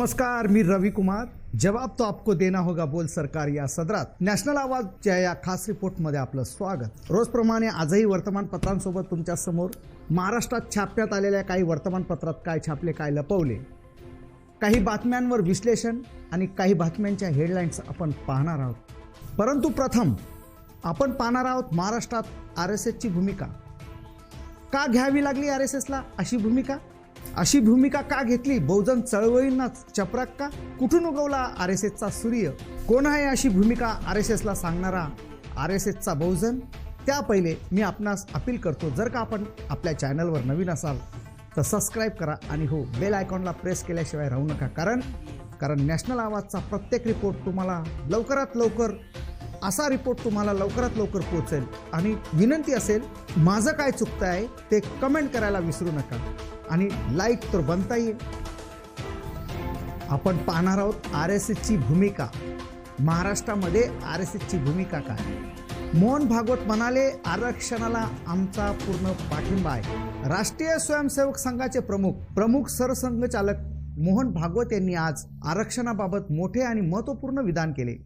नमस्कार मी रवि कुमार. जवाब तो आपको देना होगा बोल सरकार या सदरात. नॅशनल आवाजच्या या खास रिपोर्टमध्ये आपलं स्वागत. रोजप्रमाणे आजही वर्तमानपत्रांसोबत तुमच्यासमोर महाराष्ट्रात छापण्यात आलेल्या काही वर्तमानपत्रात काय छापले काय लपवले? काही बातम्यांवर विश्लेषण आणि काही बातम्यांच्या हेडलाईन्स आपण पाहणार आहोत. परंतु प्रथम आपण पाहणार आहोत महाराष्ट्रात आर एस एसची भूमिका. का घ्यावी लागली आर एस एसला अशी भूमिका? अशी भूमिका का घेतली? बहुजन चळवळींना चपराक का? कुठून उगवला आर एस एसचा सूर्य? कोण आहे अशी भूमिका आर एस एसला सांगणारा आर एस एसचा बहुजन? त्या पहिले मी आपणास अपील करतो जर का आपण आपल्या चॅनलवर नवीन असाल तर सबस्क्राईब करा आणि हो बेल आयकॉनला प्रेस केल्याशिवाय राहू नका. कारण कारण नॅशनल आवाजचा प्रत्येक रिपोर्ट तुम्हाला लवकरात लवकर असा रिपोर्ट तुम्हाला लवकरात लवकर पोहोचेल. आणि विनंती असेल माझं काय चुकतं आहे ते कमेंट करायला विसरू नका. आणि लाईक तर बनता येईल. आपण पाहणार आहोत आर एस एसची भूमिका. महाराष्ट्रामध्ये आर एस एसची भूमिका काय? मोहन भागवत म्हणाले आरक्षणाला आमचा पूर्ण पाठिंबा आहे. राष्ट्रीय स्वयंसेवक संघाचे प्रमुख प्रमुख सरसंघचालक मोहन भागवत यांनी आज आरक्षणाबाबत मोठे आणि महत्त्वपूर्ण विधान केले.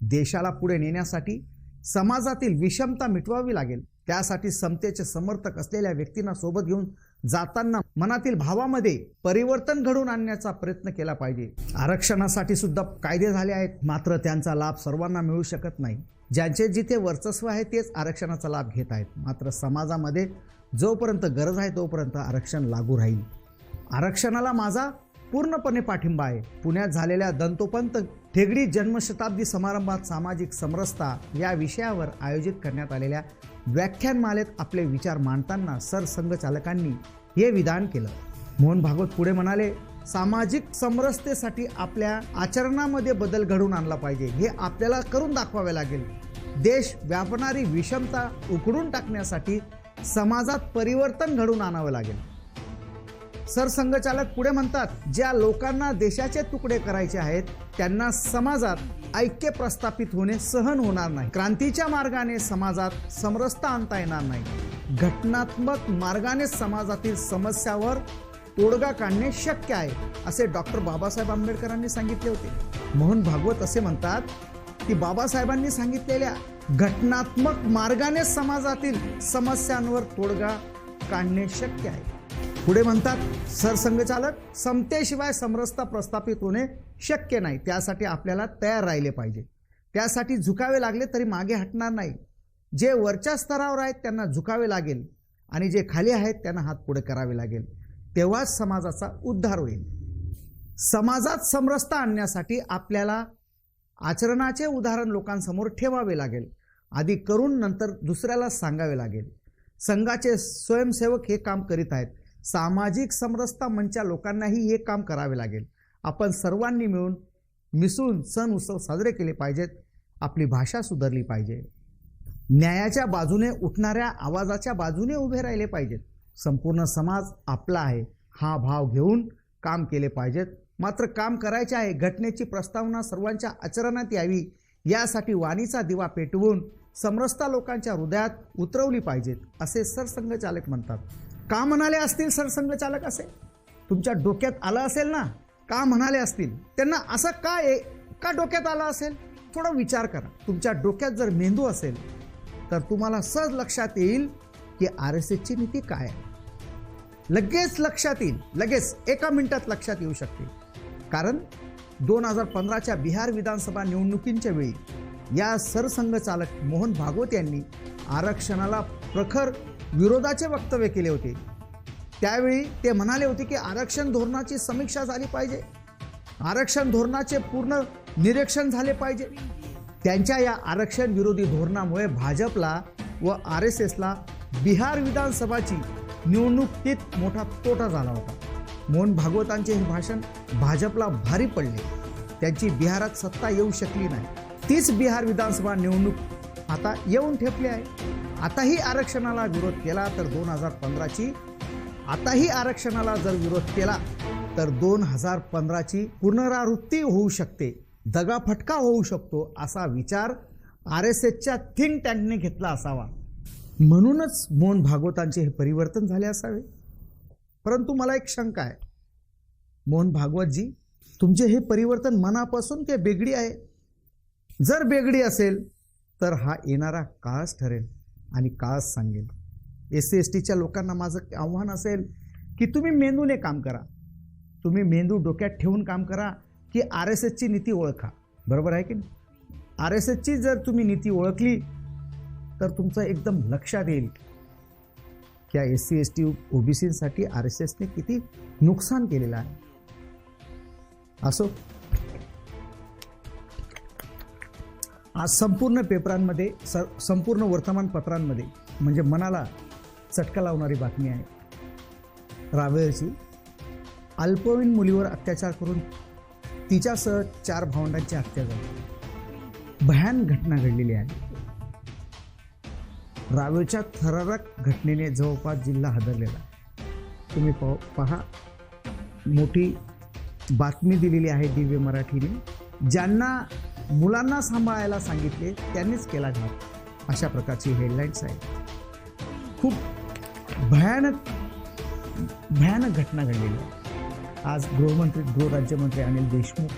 देशाला पुढे नेण्यासाठी समाजातील विषमता मिटवावी लागेल. त्यासाठी समतेचे समर्थक असलेल्या व्यक्तींना सोबत घेऊन जाताना मनातील भावामध्ये परिवर्तन घडवून आणण्याचा प्रयत्न केला पाहिजे. आरक्षणासाठी सुद्धा कायदे झाले आहेत मात्र त्यांचा लाभ सर्वांना मिळू शकत नाही. ज्यांचे जिथे वर्चस्व आहे तेच आरक्षणाचा लाभ घेत आहेत. मात्र समाजामध्ये जोपर्यंत गरज आहे तोपर्यंत आरक्षण लागू राहील. आरक्षणाला माझा पूर्णपणे पाठिंबा आहे. पुण्यात झालेल्या दंतोपंत ठेगडी जन्मशताब्दी समारंभात सामाजिक समरसता या विषयावर आयोजित करण्यात आलेल्या व्याख्यानमालेत आपले विचार मांडताना सरसंघचालकांनी हे विधान केलं. मोहन भागवत पुढे म्हणाले सामाजिक समरसतेसाठी आपल्या आचरणामध्ये बदल घडवून आणला पाहिजे. हे आपल्याला करून दाखवावे लागेल. देश व्यापणारी विषमता उकडून टाकण्यासाठी समाजात परिवर्तन घडवून आणावं लागेल. सरसंघचालक पुढे म्हणतात ज्या लोकांना देशाचे तुकडे करायचे आहेत त्यांना समाजात ऐक्य प्रस्थापित होणे सहन होणार नाही. क्रांतीच्या मार्गाने समाजात समरसता आणता येणार नाही. घटनात्मक मार्गाने समाजातील समस्यावर तोडगा काढणे शक्य आहे असे डॉक्टर बाबासाहेब आंबेडकरांनी सांगितले होते. मोहन भागवत असे म्हणतात की बाबासाहेबांनी सांगितलेल्या घटनात्मक मार्गाने समाजातील समस्यांवर तोडगा काढणे शक्य आहे. पुढे म्हणतात सरसंघचालक समतेशिवाय समरसता प्रस्थापित होणे शक्य नाही. त्यासाठी आपल्याला तयार राहिले पाहिजे. त्यासाठी झुकावे लागले तरी मागे हटणार नाही. जे वरच्या स्तरावर आहेत त्यांना झुकावे लागेल. आणि जे खाली आहेत त्यांना हात पुढे करावे लागेल. तेव्हाच समाजाचा उद्धार होईल. समाजात समरसता आणण्यासाठी आपल्याला आचरणाचे उदाहरण लोकांसमोर ठेवावे लागेल. आधी करून नंतर दुसऱ्याला सांगावे लागेल. संघाचे स्वयंसेवक हे काम करीत आहेत. सामाजिक समरसता मंचच्या लोकांनाही हे काम करावे लागेल. आपण सर्वांनी मिळून मिसळून सण उत्सव साजरे केले पाहिजेत. आपली भाषा सुधारली पाहिजे. न्यायाच्या बाजूने उठणाऱ्या आवाजाच्या बाजूने उभे राहिले पाहिजेत. संपूर्ण समाज आपला आहे. हा भाव घेऊन काम केले पाहिजेत. मात्र काम करायचे आहे घटनेची प्रस्तावना सर्वांच्या आचरणात यावी. यासाठी वाणीचा दिवा पेटवून समरसता लोकांच्या हृदयात उतरवली पाहिजेत असे सरसंघचालक म्हणतात. का म्हणाले असतील सरसंघचालक असे? तुमच्या डोक्यात आलं असेल ना? का म्हणाले असतील? त्यांना असं का ए का डोक्यात आलं असेल? थोडा विचार करा. तुमच्या डोक्यात जर मेंदू असेल तर तुम्हाला सहज लक्षात येईल की आर एस एसची नीती काय आहे. लगेच लक्षात येईल. लगेच एका मिनिटात लक्षात येऊ शकते. कारण दोन हजार पंधराच्या बिहार विधानसभा निवडणुकींच्या वेळी या सरसंघचालक मोहन भागवत यांनी आरक्षणाला प्रखर विरोधाचे वक्तव्य केले होते. त्यावेळी ते म्हणाले होते की आरक्षण धोरणाची समीक्षा झाली पाहिजे. आरक्षण धोरणाचे पूर्ण निरीक्षण झाले पाहिजे. त्यांच्या या आरक्षण विरोधी धोरणामुळे भाजपला व आर एस एसला बिहार विधानसभाची निवडणुकीत मोठा तोटा झाला होता. मोहन भागवतांचे हे भाषण भाजपला भारी पडले. त्यांची बिहारात सत्ता येऊ शकली नाही. तीच बिहार विधानसभा निवडणूक आता येऊन ठेपली आहे. आताही आरक्षणाला विरोध केला तर दोन हजार पंधराची. आताही आरक्षणाला जर विरोध केला तर दोन हजार पंधराची पुनरावृत्ती होऊ शकते. दगाफटका होऊ शकतो असा विचार आर एस एसच्या थिंक टँकने घेतला असावा. म्हणूनच मोहन भागवतांचे हे परिवर्तन झाले असावे. परंतु मला एक शंका आहे. मोहन भागवतजी तुमचे हे परिवर्तन मनापासून ते बेगडी आहे? जर बेगडी असेल तर हा येणारा काळच ठरेल. आणि काळच सांगेल एस सी एस टीच्या लोकांना माझं आव्हान असेल की तुम्ही मेंदूने काम करा. तुम्ही मेंदू डोक्यात ठेवून काम करा की आर एस एसची नीती ओळखा. बरोबर आहे की नाही? आर एस एसची जर तुम्ही नीती ओळखली तर तुमचं एकदम लक्षात येईल की या एस सी एस टी ओबीसीसाठी आर एस एसने किती नुकसान केलेलं आहे. असो. आज संपूर्ण पेपरांमध्ये स संपूर्ण वर्तमानपत्रांमध्ये म्हणजे मनाला चटका लावणारी बातमी आहे. रावेळची अल्पवयीन मुलीवर अत्याचार करून तिच्यासह चार भावंडांची हत्या झाली. भयान घटना घडलेली आहे. रावेळच्या थरारक घटनेने जवळपास जिल्हा हादरलेला तुम्ही पाह पहा. मोठी बातमी दिलेली आहे दिव्य मराठीने. ज्यांना मुलांना सांभाळायला सांगितले त्यांनीच केला घात अशा प्रकारची हेडलाईन्स आहेत. खूप भयानक भयानक घटना घडलेली आहे. आज गृहमंत्री गृहराज्यमंत्री अनिल देशमुख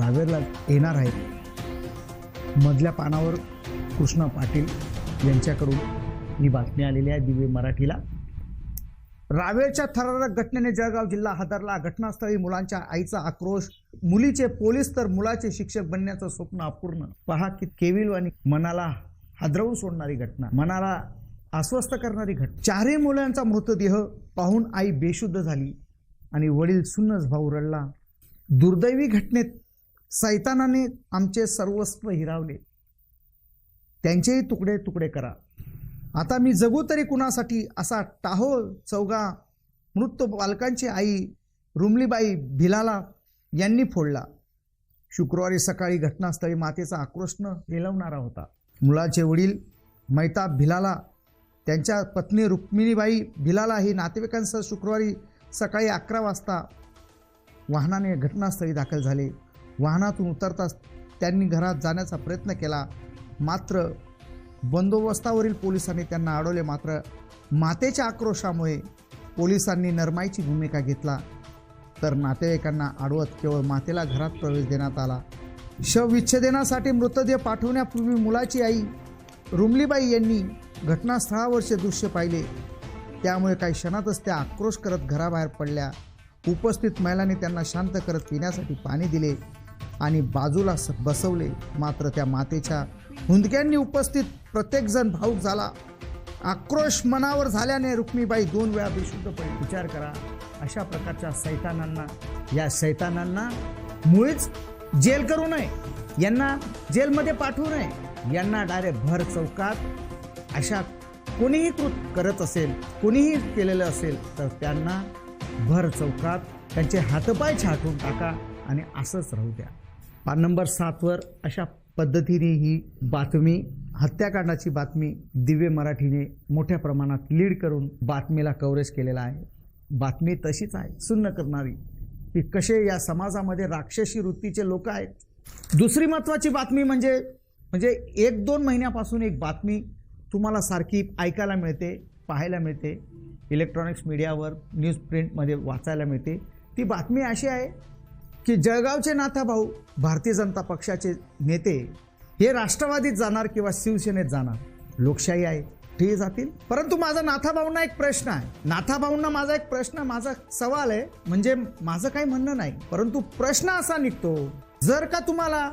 रावेरला येणार आहेत. मधल्या पानावर कृष्णा पाटील यांच्याकडून ही बातमी आलेली आहे दिव्य मराठीला. रावेरच्या थरारक घटनेने जळगाव जिल्हा हादरला. घटनास्थळी मुलांच्या आईचा आक्रोश मुलीचे पोलीस तर मुलाचे शिक्षक बनण्याचं स्वप्न अपूर्ण. पहा की केविल आणि मनाला हादरवून सोडणारी घटना मनाला अस्वस्थ करणारी घटना चारही मुलांचा मृतदेह पाहून आई बेशुद्ध झाली आणि वडील सुन्नच भाऊ रडला. दुर्दैवी घटनेत सैतानाने आमचे सर्वस्व हिरावले. त्यांचेही तुकडे तुकडे करा. आता मी जगू तरी कुणासाठी असा टाहो चौगा मृत बालकांची आई रुमलीबाई भिलाला यांनी फोडला. शुक्रवारी सकाळी घटनास्थळी मातेचा आक्रोशनं हेलवणारा होता. मुलाचे वडील मैताब भिलाला त्यांच्या पत्नी रुक्मिणीबाई भिलाला ही नातेवाईकांसह शुक्रवारी सकाळी अकरा वाजता वाहनाने घटनास्थळी दाखल झाले. वाहनातून उतरताच त्यांनी घरात जाण्याचा प्रयत्न केला. मात्र बंदोबस्तावरील पोलिसांनी त्यांना अडवले. मात्र मातेच्या आक्रोशामुळे पोलिसांनी नरमाईची भूमिका घेतला. तर नातेवाईकांना अडवत केवळ मातेला घरात प्रवेश देण्यात आला. शवविच्छेदनासाठी मृतदेह पाठवण्यापूर्वी मुलाची आई रुमलीबाई यांनी घटनास्थळावरचे दृश्य पाहिले. त्यामुळे काही क्षणातच त्या आक्रोश करत घराबाहेर पडल्या. उपस्थित महिलांनी त्यांना शांत करत पिण्यासाठी पाणी दिले आणि बाजूला स बसवले. मात्र त्या मातेच्या हुंदक्यांनी उपस्थित प्रत्येकजण भाऊक झाला. आक्रोश मनावर झाल्याने रुक्मीबाई दोन वेळा बेशुद्ध पडली विचार करा. अशा प्रकारच्या सैतानांना. या सैतानांना मुळीच जेल करू नये. यांना जेलमध्ये पाठवू नये. यांना डायरेक्ट भर चौकात अशा कोणीही कृत करत असेल कोणीही केलेलं असेल तर त्यांना भर चौकात त्यांचे हातपाय छाटून टाका आणि असंच राहू द्या. पान नंबर सातवर अशा पद्धतीने ही बातमी हत्याकांडाची बातमी दिव्य मराठीने मोठ्या प्रमाणात लीड करून बातमीला कव्हरेज केलेला आहे. बातमी तशीच आहे. सुन्न करणारी. की कसे या समाजामध्ये राक्षसी वृत्तीचे लोक आहेत. दुसरी महत्त्वाची बातमी म्हणजे म्हणजे एक दोन महिन्यापासून एक बातमी तुम्हाला सारखी ऐकायला मिळते पाहायला मिळते. इलेक्ट्रॉनिक्स मीडियावर न्यूज प्रिंटमध्ये वाचायला मिळते. ती बातमी अशी आहे की जळगावचे नाथाभाऊ भारतीय जनता पक्षाचे नेते हे राष्ट्रवादीत जाणार किंवा शिवसेनेत जाणार. लोकशाही आहे. ते जातील? परंतु माझा नाथाभाऊंना एक प्रश्न आहे. नाथाभाऊंना माझा एक प्रश्न माझा सवाल आहे. म्हणजे माझं काही म्हणणं नाही. परंतु प्रश्न असा निघतो जर का तुम्हाला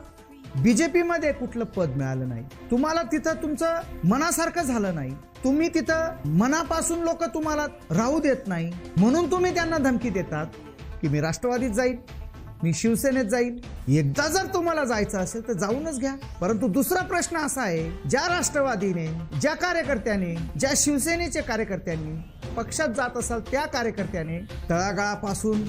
बीजेपीमध्ये कुठलं पद मिळालं नाही तुम्हाला तिथं तुमचं मनासारखं झालं नाही तुम्ही तिथं मनापासून लोक तुम्हाला राहू देत नाही म्हणून तुम्ही त्यांना धमकी देतात की मी राष्ट्रवादीत जाईल मी शिवसेनेत जाईल एकदा जर तुम्हाला जायचं असेल तर जाऊनच घ्या. परंतु दुसरा प्रश्न असा आहे ज्या राष्ट्रवादीने ज्या कार्यकर्त्याने ज्या शिवसेनेच्या कार्यकर्त्यांनी पक्षात जात असाल त्या कार्यकर्त्याने तळागाळापासून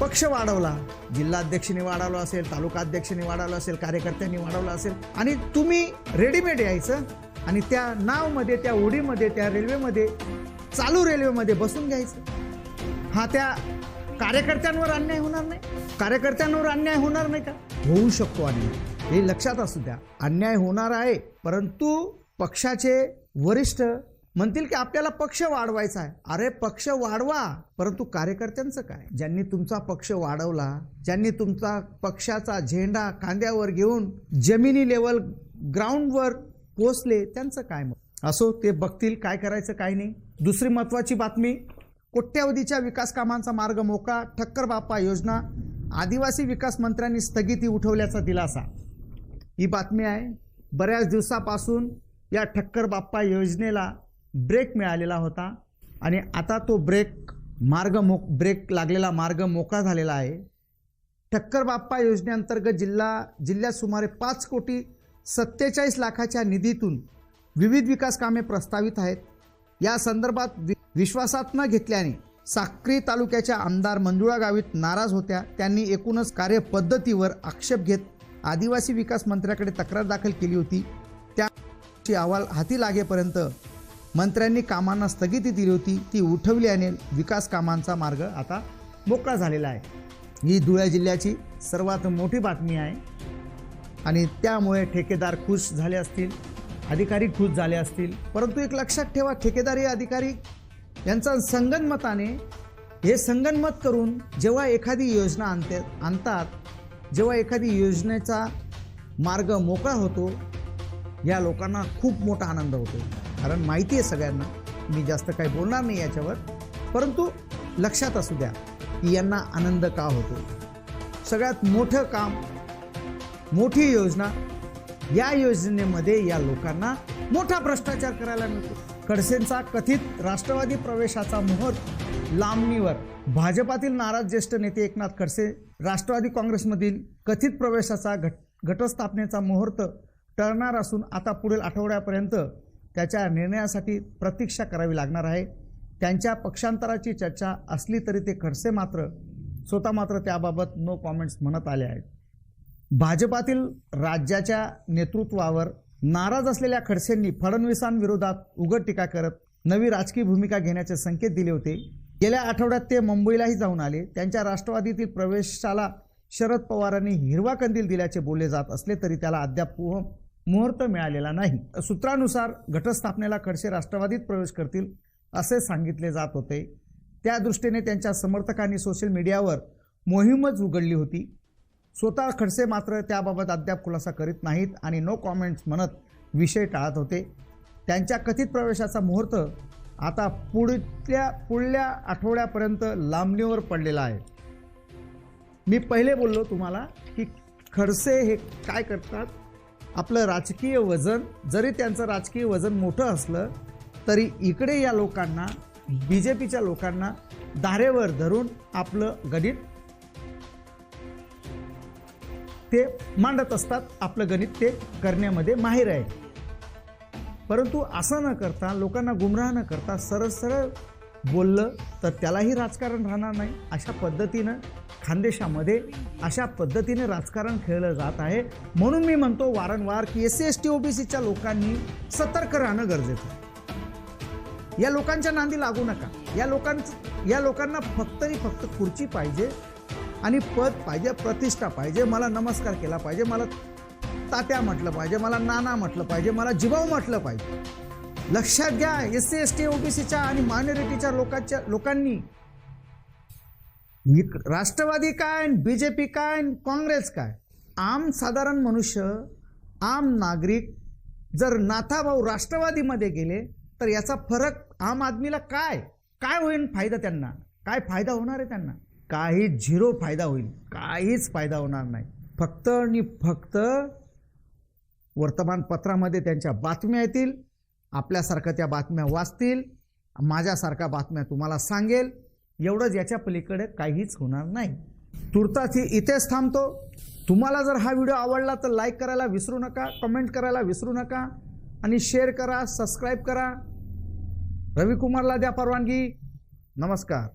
पक्ष वाढवला. जिल्हाध्यक्षांनी वाढवला असेल तालुका अध्यक्षांनी असेल कार्यकर्त्यांनी वाढवला असेल आणि तुम्ही रेडीमेड यायचं आणि त्या नावमध्ये त्या उडीमध्ये त्या रेल्वेमध्ये चालू रेल्वेमध्ये बसून घ्यायचं. हा त्या कार्यकर्त्यांवर अन्याय होणार नाही. कार्यकर्त्यांवर अन्याय होणार नाही का? होऊ शकतो अन्याय. हे लक्षात असू द्या. अन्याय होणार आहे परंतु पक्षाचे वरिष्ठ म्हणतील की आपल्याला पक्ष वाढवायचा आहे. अरे पक्ष वाढवा परंतु कार्यकर्त्यांचं काय? ज्यांनी तुमचा पक्ष वाढवला ज्यांनी तुमचा पक्षाचा झेंडा कांद्यावर घेऊन जमिनी लेवल ग्राउंडवर पोचले त्यांचं काय मग असो ते बघतील काय करायचं काय नाही. दुसरी महत्वाची बातमी कोट्यावधीच्या विकास कामांचा मार्ग मोकळा ठक्कर बाप्पा योजना आदिवासी विकास मंत्र्यांनी स्थगिती उठवल्याचा दिलासा. ही बातमी आहे. बऱ्याच दिवसापासून या ठक्कर बाप्पा योजनेला ब्रेक मिळालेला होता आणि आता तो ब्रेक मार्ग मो ब्रेक लागलेला मार्ग मोकळा झालेला आहे. ठक्कर बाप्पा योजनेअंतर्गत जिल्हा जिल्ह्यात सुमारे पाच कोटी सत्तेचाळीस लाखाच्या निधीतून विविध विकास कामे प्रस्तावित आहेत. या संदर्भात वि विश्वासात न घेतल्याने साक्री तालुक्याच्या आमदार मंजुळा गावित नाराज होत्या. त्यांनी एकूणच कार्यपद्धतीवर आक्षेप घेत आदिवासी विकास मंत्र्याकडे तक्रार दाखल केली होती. त्याची अहवाल हाती लागेपर्यंत मंत्र्यांनी कामांना स्थगिती दिली होती. ती उठवल्याने विकास कामांचा मार्ग आता मोकळा झालेला आहे. ही धुळे जिल्ह्याची सर्वात मोठी बातमी आहे. आणि त्यामुळे ठेकेदार खुश झाले असतील अधिकारी खुश झाले असतील परंतु एक लक्षात ठेवा ठेकेदारी अधिकारी यांचा संगनमताने हे संगनमत करून जेव्हा एखादी योजना आणते आणतात जेव्हा एखादी योजनेचा मार्ग मोकळा होतो या लोकांना खूप मोठा आनंद होतो. कारण माहिती आहे सगळ्यांना. मी जास्त काही बोलणार नाही याच्यावर. परंतु लक्षात असू द्या की यांना आनंद का होतो? सगळ्यात मोठं काम मोठी योजना या योजनेमध्ये या लोकांना मोठा भ्रष्टाचार करायला मिळतो. खडसेंचा कथित राष्ट्रवादी प्रवेशाचा मुहूर्त लांबणीवर. भाजपातील नाराज ज्येष्ठ नेते एकनाथ खडसे राष्ट्रवादी काँग्रेसमधील कथित प्रवेशाचा घट घटस्थापनेचा मुहूर्त टळणार असून आता पुढील आठवड्यापर्यंत त्याच्या निर्णयासाठी प्रतीक्षा करावी लागणार आहे. त्यांच्या पक्षांतराची चर्चा असली तरी ते खडसे मात्र स्वतः मात्र त्याबाबत नो कॉमेंट्स म्हणत आले आहेत. भाजपातील राज्याच्या नेतृत्वावर नाराज असलेल्या खडसेंनी फडणवीसांविरोधात उघड टीका करत नवी राजकीय भूमिका घेण्याचे संकेत दिले होते. गेल्या आठवड्यात ते मुंबईलाही जाऊन आले. त्यांच्या राष्ट्रवादीतील प्रवेशाला शरद पवारांनी हिरवा कंदील दिल्याचे बोलले जात असले तरी त्याला अद्याप पु- मुहूर्त मिळालेला नाही. सूत्रानुसार घटस्थापनेला खडसे राष्ट्रवादीत प्रवेश करतील असे सांगितले जात होते. त्या दृष्टीने त्यांच्या समर्थकांनी सोशल मीडियावर मोहीमच उघडली होती. स्वतः खडसे मात्र त्याबाबत अद्याप खुलासा करीत नाहीत आणि नो कॉमेंट्स म्हणत विषय टाळत होते. त्यांच्या कथित प्रवेशाचा मुहूर्त आता पुढच्या पुढल्या आठवड्यापर्यंत लांबणीवर पडलेला आहे. मी पहिले बोललो तुम्हाला की खडसे हे काय करतात? आपलं राजकीय वजन जरी त्यांचं राजकीय वजन मोठं असलं तरी इकडे या लोकांना बी जे पीच्या लोकांना धारेवर धरून आपलं गणित ते मांडत असतात. आपलं गणित ते करण्यामध्ये माहीर आहे. परंतु असं न करता लोकांना गुमराह न करता सरळ सरळ बोललं तर त्यालाही राजकारण राहणार नाही. अशा पद्धतीनं खानदेशामध्ये अशा पद्धतीने राजकारण खेळलं जात आहे. म्हणून मी म्हणतो वारंवार की एस सी एस टी ओबीसीच्या लोकांनी सतर्क राहणं गरजेचं आहे. या लोकांच्या नांदी लागू नका. या लोकांच या लोकांना फक्त आणि फक्त खुर्ची पाहिजे. आणि पद पाहिजे प्रतिष्ठा पाहिजे मला नमस्कार केला पाहिजे मला तात्या म्हटलं पाहिजे मला नाना म्हटलं पाहिजे मला जिभाऊ म्हटलं पाहिजे. लक्षात घ्या एस सी एस टी ओबीसीच्या आणि मायनॉरिटीच्या लोकांच्या लोकांनी. राष्ट्रवादी काय बी जे पी काय काँग्रेस काय? आम साधारण मनुष्य आम नागरिक जर नाथाभाऊ राष्ट्रवादीमध्ये गेले तर याचा फरक आम आदमीला काय? काय होईल फायदा त्यांना? काय फायदा होणार आहे त्यांना? काही झिरो फायदा होईल काहीच फायदा होणार नाही. फक्त आणि फक्त वर्तमानपत्रामध्ये त्यांच्या बातम्या येतील आपल्यासारख्या त्या बातम्या वाचतील माझ्यासारख्या बातम्या तुम्हाला सांगेल एवढंच याच्या पलीकडे काहीच होणार नाही. तुर्तास इथेच थांबतो. तुम्हाला जर हा व्हिडिओ आवडला तर लाईक करायला विसरू नका कमेंट करायला विसरू नका आणि शेअर करा सबस्क्राईब करा. रविकुमारला द्या परवानगी. नमस्कार.